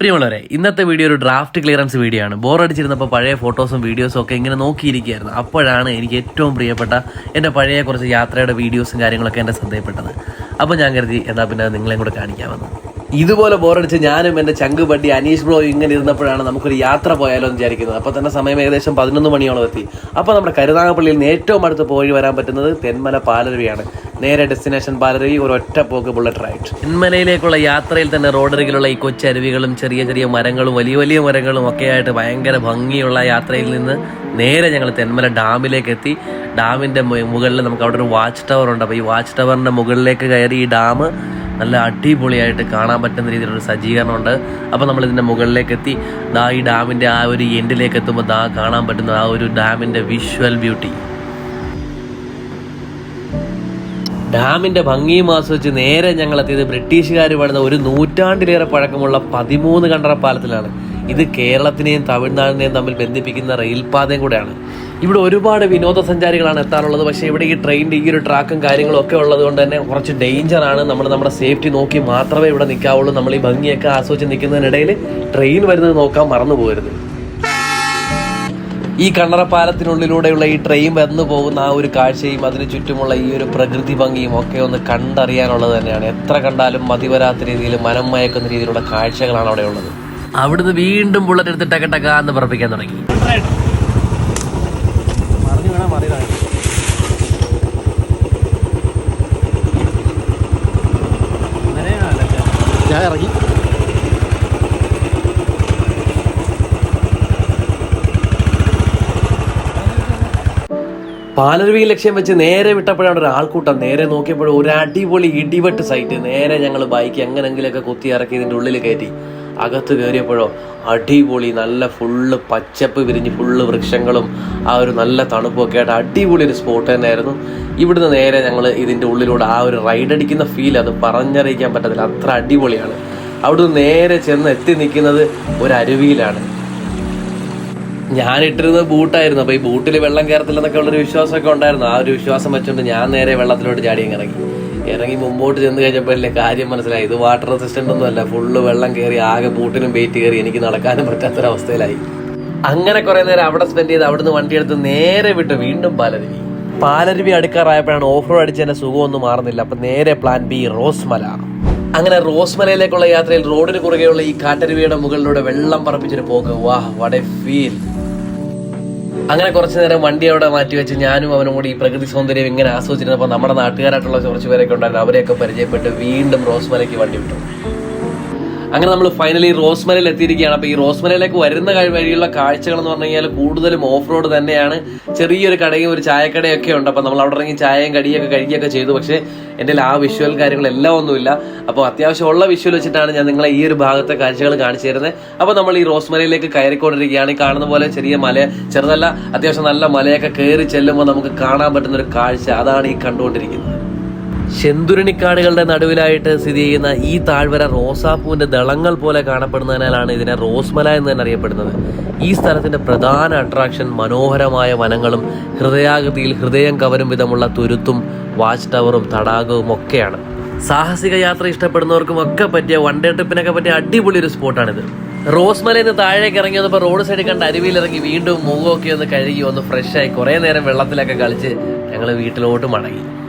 പ്രിയമുള്ളവരെ ഇന്നത്തെ വീഡിയോ ഒരു ഡ്രാഫ്റ്റ് ക്ലിയറൻസ് വീഡിയോ ആണ്. ബോർ അടിച്ചിരുന്നപ്പോൾ പഴയ ഫോട്ടോസും വീഡിയോസും ഒക്കെ ഇങ്ങനെ നോക്കിയിരിക്കുകയായിരുന്നു. അപ്പോഴാണ് എനിക്ക് ഏറ്റവും പ്രിയപ്പെട്ട എന്റെ പഴയ കുറച്ച് യാത്രയുടെ വീഡിയോസും കാര്യങ്ങളൊക്കെ എന്റെ ശ്രദ്ധയിൽപ്പെട്ടത്. അപ്പോൾ ഞാൻ കരുതി എന്നാൽ പിന്നെ നിങ്ങളെയും കൂടെ കാണിക്കാമെന്ന്. ഇതുപോലെ ബോറടിച്ച് ഞാനും എന്റെ ചങ്ക് ബഡ്ഡി അനീഷ് ബ്രോ ഇങ്ങനെ ഇരുന്നപ്പോഴാണ് നമുക്കൊരു യാത്ര പോയാലോ എന്ന് വിചാരിക്കുന്നത്. അപ്പോൾ തന്നെ സമയം ഏകദേശം പതിനൊന്ന് മണിയോളം എത്തി. അപ്പോൾ നമ്മുടെ കരുനാഗപ്പള്ളിയിൽ നിന്ന് ഏറ്റവും അടുത്ത് പോയി വരാൻ പറ്റുന്നത് തെന്മല പാലരുവിയാണ്. നേരെ ഡെസ്റ്റിനേഷൻ പാലരുവി ഒരു ഒറ്റ പോക്ക് ബുള്ളറ്റ് റൈഡ് തെന്മലയിലേക്കുള്ള യാത്രയിൽ തന്നെ റോഡരികിലുള്ള ഈ കൊച്ചരുവികളും ചെറിയ ചെറിയ മരങ്ങളും വലിയ വലിയ മരങ്ങളും ഒക്കെ ആയിട്ട് ഭയങ്കര ഭംഗിയുള്ള യാത്രയിൽ നിന്ന് നേരെ ഞങ്ങൾ തെന്മല ഡാമിലേക്ക് എത്തി. ഡാമിന്റെ മുകളിൽ നമുക്ക് അവിടെ ഒരു വാച്ച് ടവർ ഉണ്ട്. അപ്പോൾ ഈ വാച്ച് ടവറിന്റെ മുകളിലേക്ക് കയറി ഈ ഡാം നല്ല അടിപൊളിയായിട്ട് കാണാൻ പറ്റുന്ന രീതിയിലൊരു സജ്ജീകരണമുണ്ട്. അപ്പോൾ നമ്മൾ ഇതിന്റെ മുകളിലേക്ക് എത്തി ദാ ഈ ഡാമിന്റെ ആ ഒരു എൻഡിലേക്ക് എത്തുമ്പോൾ ദാ കാണാൻ പറ്റുന്ന ആ ഒരു ഡാമിന്റെ വിഷ്വൽ ബ്യൂട്ടി. ഡാമിന്റെ ഭംഗിയും ആസ്വദിച്ച് നേരെ ഞങ്ങൾ എത്തിയത് ബ്രിട്ടീഷുകാർ പണിത ഒരു നൂറ്റാണ്ടിലേറെ പഴക്കമുള്ള പതിമൂന്ന് കണ്ടറ പാലത്തിലാണ് ഇത് കേരളത്തിനെയും തമിഴ്നാടിനെയും തമ്മിൽ ബന്ധിപ്പിക്കുന്ന റെയിൽപാതയും കൂടെയാണ്. ഇവിടെ ഒരുപാട് വിനോദസഞ്ചാരികളാണ് എത്താറുള്ളത്. പക്ഷേ ഇവിടെ ഈ ട്രെയിനിന്റെ ഈ ഒരു ട്രാക്കും കാര്യങ്ങളും ഒക്കെ ഉള്ളത് കൊണ്ട് തന്നെ കുറച്ച് ഡേഞ്ചറാണ് നമ്മൾ നമ്മുടെ സേഫ്റ്റി നോക്കി മാത്രമേ ഇവിടെ നിൽക്കാവുള്ളൂ. നമ്മൾ ഈ ഭംഗിയൊക്കെ ആസ്വദിച്ച് നിൽക്കുന്നതിനിടയിൽ ട്രെയിൻ വരുന്നത് നോക്കാൻ മറന്നു പോകരുത്. ഈ കണ്ണറപ്പാലത്തിനുള്ളിലൂടെയുള്ള ഈ ട്രെയിൻ വന്നു പോകുന്ന ആ ഒരു കാഴ്ചയും അതിന് ചുറ്റുമുള്ള ഈ ഒരു പ്രകൃതി ഭംഗിയും ഒക്കെ ഒന്ന് കണ്ടറിയാനുള്ളത് തന്നെയാണ്. എത്ര കണ്ടാലും മതിവരാത്ത രീതിയിൽ മനം മയക്കുന്ന രീതിയിലുള്ള കാഴ്ചകളാണ് അവിടെ ഉള്ളത്. അവിടുന്ന് വീണ്ടും ബുള്ളറ്റ് എടുത്ത് ടക ടക എന്ന് പറപ്പിക്കാൻ തുടങ്ങി. ഞാൻ ഇറങ്ങി. പാലരുവി ലക്ഷ്യം വെച്ച് നേരെ വിട്ടപ്പോഴാണ് ഒരു ആൾക്കൂട്ടം നേരെ നോക്കിയപ്പോൾ ഒരു അടിപൊളി ഇടിവെട്ട് സൈറ്റ് നേരെ ഞങ്ങൾ ബൈക്ക് എങ്ങനെങ്കിലൊക്കെ കുത്തി ഇറക്കി ഇതിന്റെ ഉള്ളിൽ കയറ്റി. അകത്ത് കയറിയപ്പോഴോ അടിപൊളി നല്ല ഫുള്ള് പച്ചപ്പ് വിരിഞ്ഞ് ഫുള്ള് വൃക്ഷങ്ങളും ആ ഒരു നല്ല തണുപ്പൊക്കെ ആയിട്ട് അടിപൊളി ഒരു സ്പോട്ട് തന്നെയായിരുന്നു. ഇവിടുന്ന് നേരെ ഞങ്ങൾ ഇതിന്റെ ഉള്ളിലൂടെ ആ ഒരു റൈഡ് അടിക്കുന്ന ഫീൽ അത് പറഞ്ഞറിയിക്കാൻ പറ്റത്തില്ല. അത്ര അടിപൊളിയാണ്. അവിടുന്ന് നേരെ ചെന്ന് എത്തി നിൽക്കുന്നത് ഒരു അരുവിയിലാണ്. ഞാൻ ഇട്ടിരുന്നത് ബൂട്ടായിരുന്നു. അപ്പൊ ഈ ബൂട്ടിൽ വെള്ളം കയറത്തില്ലെന്നൊക്കെ ഉള്ളൊരു വിശ്വാസമൊക്കെ ഉണ്ടായിരുന്നു. ആ ഒരു വിശ്വാസം വെച്ചുകൊണ്ട് ഞാൻ നേരെ വെള്ളത്തിലോട്ട് ചാടി ഇറങ്ങി. ഇറങ്ങി മുമ്പോട്ട് ചെന്ന് കഴിഞ്ഞപ്പോഴല്ലേ കാര്യം മനസ്സിലായി. ഇത് വാട്ടർ റെസിസ്റ്റന്റ് ഒന്നുമല്ല ഫുള്ള് വെള്ളം കയറി ആകെ ബൂട്ടിനും വെയിറ്റ് കയറി എനിക്ക് നടക്കാനും പറ്റാത്തൊരവസ്ഥയിലായി. അങ്ങനെ കുറെ നേരം അവിടെ സ്പെൻഡ് ചെയ്ത് അവിടുന്ന് വണ്ടി എടുത്ത് നേരെ വിട്ട് വീണ്ടും പാലരുവി. പാലരുവി അടുക്കാറായപ്പോഴാണ് ഓഫ് റോഡ് അടിച്ചതിന്റെ സുഖമൊന്നും മാറുന്നില്ല. അപ്പൊ നേരെ പ്ലാൻ ബി റോസ്മല. അങ്ങനെ റോസ്മലയിലേക്കുള്ള യാത്രയിൽ റോഡിന് കുറുകെയുള്ള ഈ കാട്ടരുവിയുടെ മുകളിലൂടെ വെള്ളം പറപ്പിച്ചൊരു പോക്ക്. വാഹ് വട ഫീൽ അങ്ങനെ കുറച്ചു നേരം വണ്ടി അവിടെ മാറ്റി വെച്ച് ഞാനും അവനും കൂടി ഈ പ്രകൃതി സൗന്ദര്യം ഇങ്ങനെ ആസ്വദിച്ചിരുന്നപ്പോൾ നമ്മുടെ നാട്ടുകാരായിട്ടുള്ള കുറച്ച് പേരൊക്കെ ഉണ്ടായിരുന്നു. അവരെയൊക്കെ പരിചയപ്പെട്ട് വീണ്ടും റോസ്മലയ്ക്ക് വണ്ടി വിട്ടു. അങ്ങനെ നമ്മൾ ഫൈനലി റോസ്മലയിൽ എത്തിയിരിക്കുകയാണ്. അപ്പോൾ ഈ റോസ്മലയിലേക്ക് വരുന്ന വഴിയുള്ള കാഴ്ചകൾ എന്ന് പറഞ്ഞു കഴിഞ്ഞാൽ കൂടുതലും ഓഫ് റോഡ് തന്നെയാണ്. ചെറിയൊരു കടയും ഒരു ചായക്കടയൊക്കെ ഉണ്ട്. അപ്പോൾ നമ്മൾ അവിടെ ഇറങ്ങി ചായയും കടിയൊക്കെ കഴിക്കുകയൊക്കെ ചെയ്തു. പക്ഷേ എന്റെ ആ വിഷ്വൽ കാര്യങ്ങളെല്ലാം ഒന്നുമില്ല. അപ്പോൾ അത്യാവശ്യം ഉള്ള വിഷ്വൽ വെച്ചിട്ടാണ് ഞാൻ നിങ്ങളെ ഈ ഒരു ഭാഗത്തെ കാഴ്ചകൾ കാണിച്ചു തരുന്നത്. അപ്പോൾ നമ്മൾ ഈ റോസ്മലയിലേക്ക് കയറിക്കൊണ്ടിരിക്കുകയാണ്. ഈ കാണുന്ന പോലെ ചെറിയ മല ചെറുതല്ല അത്യാവശ്യം നല്ല മലയൊക്കെ കയറി ചെല്ലുമ്പോൾ നമുക്ക് കാണാൻ പറ്റുന്ന ഒരു കാഴ്ച. അതാണ് ഈ കണ്ടുകൊണ്ടിരിക്കുന്നത്. ശെന്തുരണിക്കാടുകളുടെ നടുവിലായിട്ട് സ്ഥിതി ചെയ്യുന്ന ഈ താഴ്വര റോസാപ്പൂവിന്റെ ദളങ്ങൾ പോലെ കാണപ്പെടുന്നതിനാലാണ് ഇതിനെ റോസ്മല എന്ന് തന്നെ അറിയപ്പെടുന്നത്. ഈ സ്ഥലത്തിന്റെ പ്രധാന അട്രാക്ഷൻ മനോഹരമായ വനങ്ങളും ഹൃദയാകൃതിയിൽ ഹൃദയം കവരും വിധമുള്ള തുരുത്തും വാച്ച് ടവറും തടാകവും ഒക്കെയാണ്. സാഹസിക യാത്ര ഇഷ്ടപ്പെടുന്നവർക്കും ഒക്കെ പറ്റിയ വൺ ഡേ ട്രിപ്പിനൊക്കെ പറ്റിയ അടിപൊളി ഒരു സ്പോട്ടാണിത് റോസ്മലയിൽ നിന്ന് താഴേക്ക് ഇറങ്ങി വന്നപ്പോൾ റോഡ് സൈഡിൽ കണ്ട അരുവിയിൽ ഇറങ്ങി വീണ്ടും മുഖമൊക്കെ ഒന്ന് കഴുകി ഒന്ന് ഫ്രഷായി കുറേ നേരം വെള്ളത്തിലൊക്കെ കളിച്ച് ഞങ്ങൾ വീട്ടിലോട്ട് മടങ്ങി.